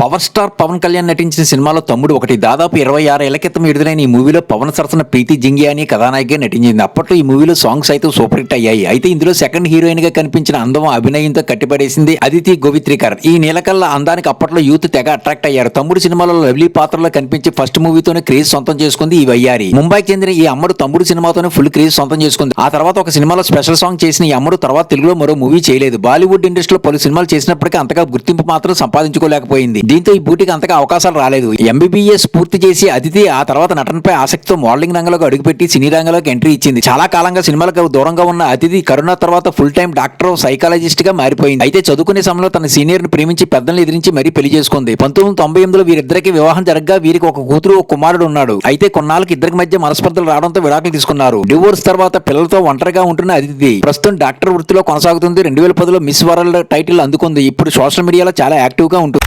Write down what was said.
Power star Pawan Kalyan నటించిన సినిమాలో తమ్ముడు ఒకటి దాదాపు ఇరవై ఆరు ఏళ్ళ క్రితం విడుదలైన ఈ మూవీలో పవన్ సరసన ప్రీతి జింగి అని కథానాయికగా నటించింది. అప్పట్లో ఈ మూవీలో సాంగ్స్ అయితే సూపర్ హిట్ అయ్యాయి. అయితే ఇందులో సెకండ్ హీరోయిన్గా కనిపించిన అందం అభినయంతో కట్టిపడేసింది అదితి గోవిత్రికర్. ఈ నీలకల్ల అందానికి అప్పట్లో యూత్ తెగ అట్రాక్ట్ అయ్యారు. తమ్ముడు సినిమాలో లవ్లీ పాత్రలో కనిపించి ఫస్ట్ మూవీతోనే క్రేజ్ సొంతం చేసుకుంది ఈ వయ్యారి. ముంబైకి చెందిన ఈ అమ్మడు తమ్ముడు సినిమాతోనే ఫుల్ క్రేజ్ సొంతం చేసుకుంది. ఆ తర్వాత ఒక సినిమాలో స్పెషల్ సాంగ్ చేసిన ఈ అమ్మడు తర్వాత తెలుగులో మరో మూవీ చేయలేదు. బాలీవుడ్ ఇండస్ట్రీలో పలు సినిమాలు చేసినప్పటికీ అంతగా గుర్తింపు మాత్రం సంపాదించుకోలేకపోయింది. దీంతో ఈ బూటికి అంతగా అవకాశాలు రాలేదు. ఎంబీబీఎస్ పూర్తి చేసి అతిథి ఆ తర్వాత నటనపై ఆసక్తితో మోడలింగ్ రంగంలోకి అడుగుపెట్టి సినీ రంగంలోకి ఎంట్రీ ఇచ్చింది. చాలా కాలంగా సినిమాలకు దూరంగా ఉన్న అతిథి కరోనా తర్వాత ఫుల్ టైం డాక్టర్ సైకాలజిస్ట్గా మారిపోయింది. అయితే చదువుకునే సమయంలో తన సీనియర్ని ప్రేమించి పెద్దల్ని ఎదిరించి మరీ పెళ్ళి చేసుకుంది. పంతొమ్మిది తొంభై ఎనిమిదిలో వీరిద్దరికి వివాహం జరగగా వీరికి ఒక కూతురు ఒక కుమారుడు ఉన్నాడు. అయితే కొన్నాళ్ళకి ఇద్దరికి మధ్య మనస్పర్ధలు రావడంతో విడాకులు తీసుకున్నారు. డివోర్స్ తర్వాత పిల్లలతో ఒంటరిగా ఉంటున్న అతిథి. ప్రస్తుతం డాక్టర్ వృత్తిలో కొనసాగుతుంది. రెండు వేల పదిలో మిస్ వరల్డ్ టైటిల్ అందుకుంది. ఇప్పుడు సోషల్ మీడియాలో చాలా యాక్టివ్గా ఉంటుంది.